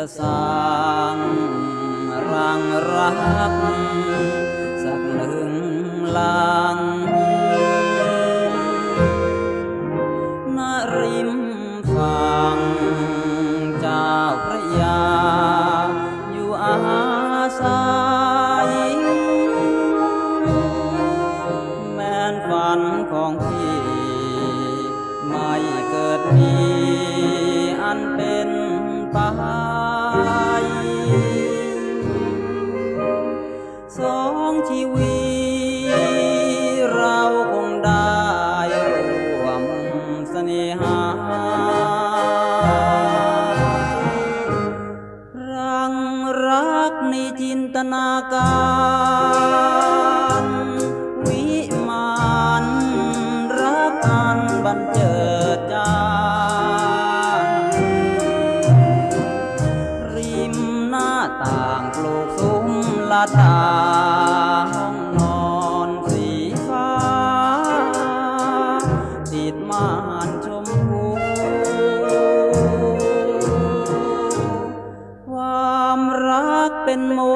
จะสร้างรังรัก ตนาการวิมานรักอันบันเจิดจางริมหน้าต่างปลูกซุ้มละตา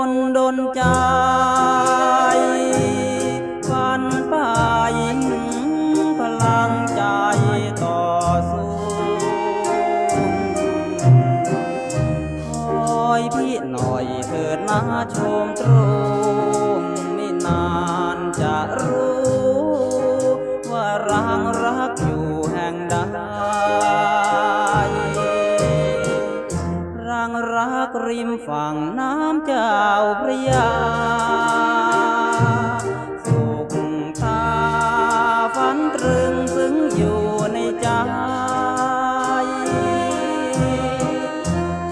นมนต์ดนใจฝันไปพลังใจต่อสู้คอยพี่หน่อยเถิดนาชมตรงไม่นานจะรู้ ริมฝั่งน้ำเจ้าพระยา สุขตาฝันตรึงซึ้งอยู่ในใจ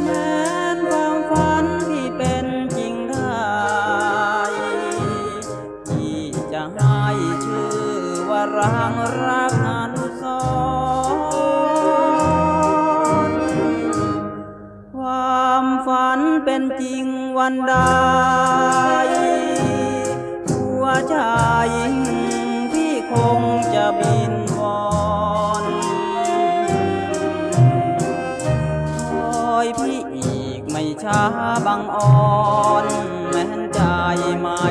แม้นความฝันที่เป็นจริงได้ที่จะให้ชื่อว่ารังรั เป็นจริงวันใดหัวใจพี่คงจะบินวอนคอยพี่อีกไม่ช้าบังอ่อน แม้นใจไม่